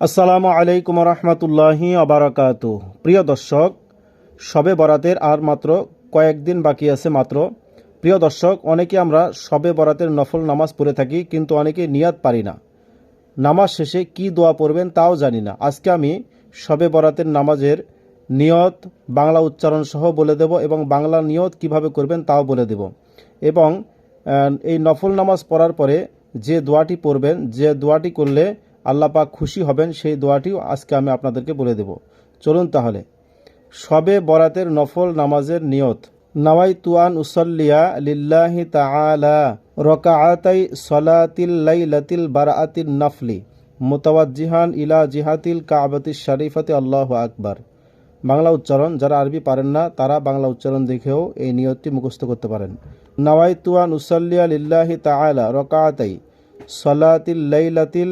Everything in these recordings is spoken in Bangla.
আসসালামু আলাইকুম রহমতুল্লাহি আবারাকাত প্রিয় দর্শক, শবে বরাতের আর মাত্র কয়েকদিন বাকি আছে মাত্র। প্রিয় দর্শক, অনেকে আমরা শবে বরাতের নফল নামাজ পড়ে থাকি, কিন্তু অনেকে নিয়াত পারি না। নামাজ শেষে কি দোয়া পড়বেন তাও জানি না। আজকে আমি শবে বরাতের নামাজের নিয়ত, বাংলা উচ্চারণ সহ বলে দেব এবং বাংলা নিয়ত কীভাবে করবেন তাও বলে দেব। এবং এই নফল নামাজ পড়ার পরে যে দোয়াটি পড়বেন, যে দোয়াটি করলে আল্লাহ পাক খুশি হবেন সেই দোয়াটিও আজকে আমি আপনাদেরকে বলে দেব। চলুন তাহলে। সবে বরাতের নফল নামাজের নিয়ত। নাওয়াই তুয়ান উসল্লিয়া লিল্লাহি তাআলা রকাআতাই সলাতিল লাইলাতিল বারাআতিন নফলি মুতাওয়াজ্জিহান ইলা জিহাতিল কাবাতিশ শরীফাতি আল্লাহ আকবার। বাংলা উচ্চারণ, যারা আরবি পারেন না, তারা বাংলা উচ্চারণ দেখেও এই নিয়তটি মুখস্থ করতে পারেন। নাওয়াই তুয়ান উসল্লিয়া লিল্লাহি তাআলা রকাআতাই সলাতিল লাইলাতিল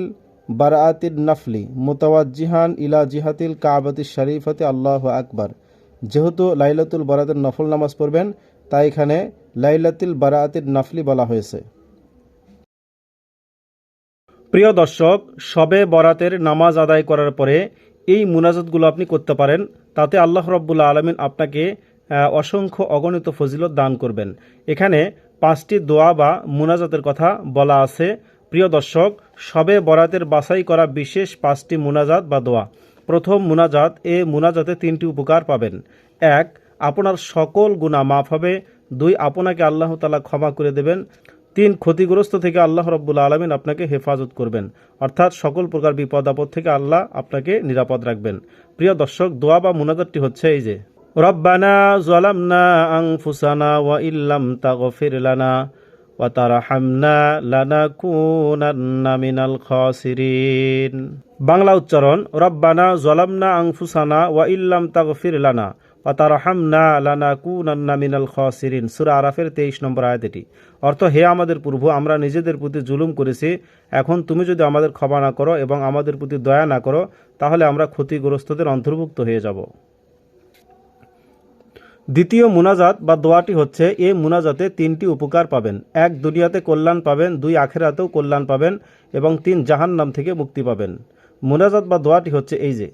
বারাআতিন নফলি, মুতাওয়াজ্জিহান ইলা জিহাতিল কাবাতি শরীফাতে আল্লাহ আকবার। যেহেতু লাইলাতুল বারাতের নফল নামাজ পড়বেন, তাই এখানে লাইলাতুল বারাআতির নফলি বলা হয়েছে। প্রিয় দর্শক, সবে বরাতের নামাজ আদায় করার পরে এই মুনাজাতগুলো আপনি করতে পারেন, তাতে আল্লাহ রব্বুল্লা আলমিন আপনাকে অসংখ্য অগণিত ফজিলত দান করবেন। এখানে পাঁচটি দোয়া বা মুনাজাতের কথা বলা আছে। প্রিয় দর্শক, সবে বরাতের বাছাই করা বিশেষ পাঁচটি মুনাজাত বা দোয়া। প্রথম মুনাজাত, এ মুনাজাতে তিনটি উপকার পাবেন। এক, আপনার সকল গুণা মাফ হবে। দুই, আপনাকে আল্লাহ তালা ক্ষমা করে দেবেন। তিন, ক্ষতিগ্রস্ত থেকে আল্লাহ রব্বুল আলমিন আপনাকে হেফাজত করবেন। অর্থাৎ সকল প্রকার বিপদ আপদ থেকে আল্লাহ আপনাকে নিরাপদ রাখবেন। প্রিয় দর্শক, দোয়া বা মুনাজাতটি হচ্ছে এই যে, রব্বানা জলামনা আংফুসানা ওয়া ইল্লাম তাগফির লানা ওয়া তারহামনা লানাকুনান্না মিনাল খাসিরিন বাংলা উচ্চারণ, রব্বানা জলামনা আংফুসানা ওয়া ইল্লাম তাগফির লানা ওয়া তারহামনা লানাকুনান্না মিনাল খাসিরিন। সূরা আরাফের 23 নম্বর আয়াত এটি অর্থ, হে আমাদের প্রভু, আমরা নিজেদের প্রতি জুলুম করেছি। এখন তুমি যদি আমাদের ক্ষমা না করো এবং আমাদের প্রতি দয়া না করো, তাহলে আমরা ক্ষতিগ্রস্তদের অন্তর্ভুক্ত হয়ে যাব। দ্বিতীয় মুনাজাত বা দোয়াটি হচ্ছে, এ মুনাজাতে তিনটি উপকার পাবেন। এক, দুনিয়াতে কল্যাণ পাবেন, দুই, আখেরাতেও কল্যাণ পাবেন এবং তিন, জাহান্নাম থেকে মুক্তি পাবেন। মুনাজাত বা দোয়াটি হচ্ছে এই যে,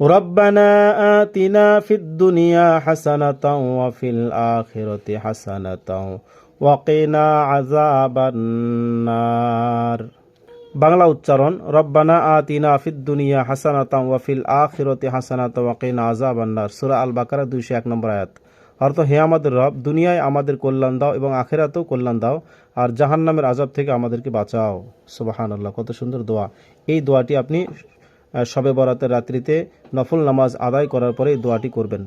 রব্বানা আতিনা ফিদ দুনিয়া হাসানাতাও ওয়া ফিল আখিরাতি হাসানাতাও ওয়া কিনা আযাবান্নার বাংলা উচ্চারণ, রব্বানা আতিনা আফিদ দুনিয়া হাসানাতাম ওয়াফিল আখিরতি হাসানাত ওয়াকিনা আযাবান্নার। সুরা আল বাকারা 201 নম্বর আয়াত। অর্থ, হে আমাদের রব, দুনিয়ায় আমাদের কল্যাণ দাও এবং আখেরাতেও কল্যাণ দাও, আর জাহান্নামের আযাব থেকে আমাদেরকে বাঁচাও। সুবহানাল্লাহ, কত সুন্দর দোয়া। এই দোয়াটি আপনি শবে বরাতের রাত্রিতে নফল নামাজ আদায় করার পরে এই দোয়াটি করবেন।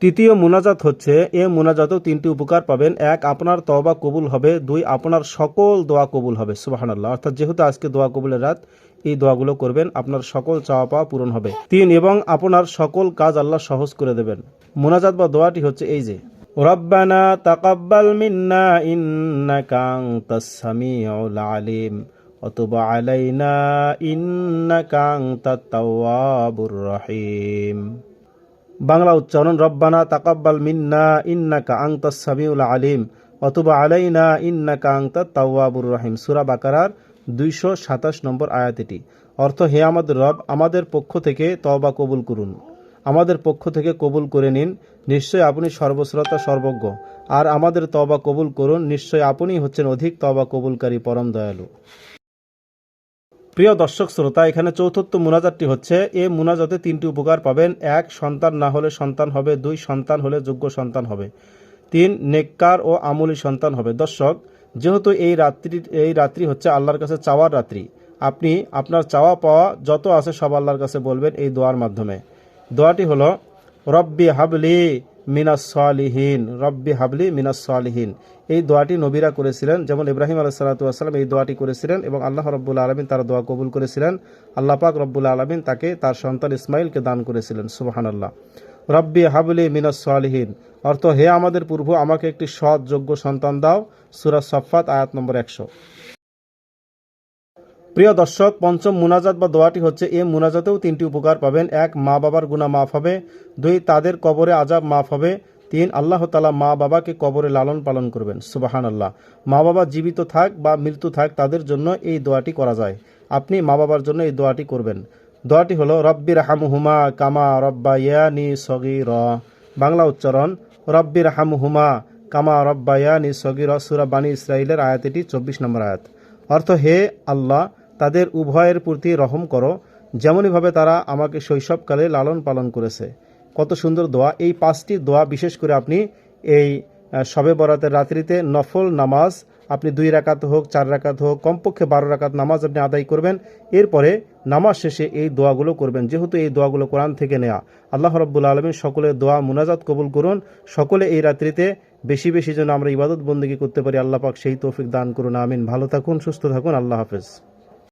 তৃতীয় মোনাজাত হচ্ছে, এ মোনাজাতও তিনটি উপকার পাবেন। এক, আপনার তবা কবুল হবে। দুই, আপনার সকল দোয়া কবুল হবে। সুবাহানাল্লাহ। অর্থাৎ যেহেতু আজকে দোয়া কবুলের রাত, এই দোয়াগুলো করবেন, আপনার সকল চাওয়া পাওয়া পূরণ হবে। তিন, এবং আপনার সকল কাজ আল্লাহ সহজ করে দেবেন। মোনাজাত বা দোয়াটি হচ্ছে এই যে, রব্বানা তাকাব্বাল মিন্না ইন্নাকা আনতাস সামিউল আলিম। অতুব আলাইনা ইন্নাকা আনতাত তাওয়াবুর রহিম। বাংলা উচ্চারণ, রব্বানা তাকাব্বাল মিন্না ইন্নাকা আংতাস সামিউল আলিম অতুবা আলাইনা ইন্নাকা আংতা তাওয়াবুর রহিম। সুরা বাকারার দুইশো সাতাশ নম্বর আয়াতিটি অর্থ, হে আমাদের রব, আমাদের পক্ষ থেকে তওবা কবুল করুন। আমাদের পক্ষ থেকে কবুল করে নিন। নিশ্চয় আপনি সর্বশ্রোতা, সর্বজ্ঞ। আর আমাদের তওবা কবুল করুন। নিশ্চয় আপনি হচ্ছেন অধিক তওবা কবুলকারী, পরম দয়ালু। প্রিয় দর্শক শ্রোতা, এখানে চতুর্থ মুনাজাতটি হচ্ছে, এ মুনাজাতে তিনটি উপকার পাবেন। এক, সন্তান না হলে সন্তান হবে। দুই, সন্তান হলে যোগ্য সন্তান হবে। তিন, নেককার ও আমলি সন্তান হবে। দর্শক, যেহেতু এই রাত্রি এই রাত্রি হচ্ছে আল্লাহর কাছে চাওয়ার রাত্রি, আপনি আপনার চাওয়া পাওয়া যত আছে সব আল্লাহর কাছে বলবেন এই দোয়ার মাধ্যমে। দোয়াটি হলো, রব্বি হাবলি মিনাস সালিহীন, রব্বি হাবলি মিনাস সালিহীন। এই দোয়াটি নবীরা করেছিলেন, যেমন ইব্রাহিম আলাহ সাল্লাম এই দোয়াটি করেছিলেন এবং আল্লাহ রব্বুল আলমিন তার দোয়া কবুল করেছিলেন। আল্লাহ পাক রব্বুল আলমিন তাকে তার সন্তান ইসমাইলকে দান করেছিলেন সুবাহান আল্লাহ রব্বি হাবলি মিনাস সালিহীন। অর্থ, হে আমাদের পূর্ব, আমাকে একটি সৎ, যোগ্য সন্তান দাও। সুরা সফাত আয়াত নম্বর একশো। প্রিয় দর্শক, পঞ্চম মুনাজাত বা দোয়াটি হচ্ছে, এ মুনাজাতেও তিনটি উপকার পাবেন। এক, মা বাবার গুণা মাফ হবে। দুই, তাদের কবরে আজাব মাফ হবে। তিন, আল্লাহ তালা মা বাবাকে কবরে লালন পালন করবেন। সুবাহান আল্লাহ মা বাবা জীবিত থাক বা মৃত্যু থাক, তাদের জন্য এই দোয়াটি করা যায়। আপনি মা বাবার জন্য এই দোয়াটি করবেন। দোয়াটি হলো রব্বির হামহুমা কামা রব্বা ইয়ানি সগির। বাংলা উচ্চারণ রব্বির হামহুমা কামা রব্বা ইয়ানি সগির। সুরা বানী ইসরাইলের আয়াত এটি চব্বিশ নম্বর আয়াত। অর্থ, হে আল্লাহ তাদের উভয়ের প্রতি রহম করো, যেমনইভাবে তারা আমাকে শৈশবকালে লালন পালন করেছে। কত সুন্দর দোয়া। এই পাঁচটি দোয়া, বিশেষ করে আপনি এই শবে বরাতের রাত্রিতে নফল নামাজ, আপনি দুই রাকাত হোক, চার রাকাত হোক, কমপক্ষে বারো রাকাত নামাজ আপনি আদায় করবেন। এরপরে নামাজ শেষে এই দোয়াগুলো করবেন। যেহেতু এই দোয়াগুলো কোরআন থেকে নেওয়া আল্লাহ রব্বুল আলমিন সকলে দোয়া মুনাজাত কবুল করুন। সকলে এই রাত্রিতে বেশি বেশি যেন আমরা ইবাদত বন্দী করতে পারি। আল্লাহ পাক সেই তৌফিক দান করুন। আমিন। ভালো থাকুন, সুস্থ থাকুন। আল্লাহ হাফেজ।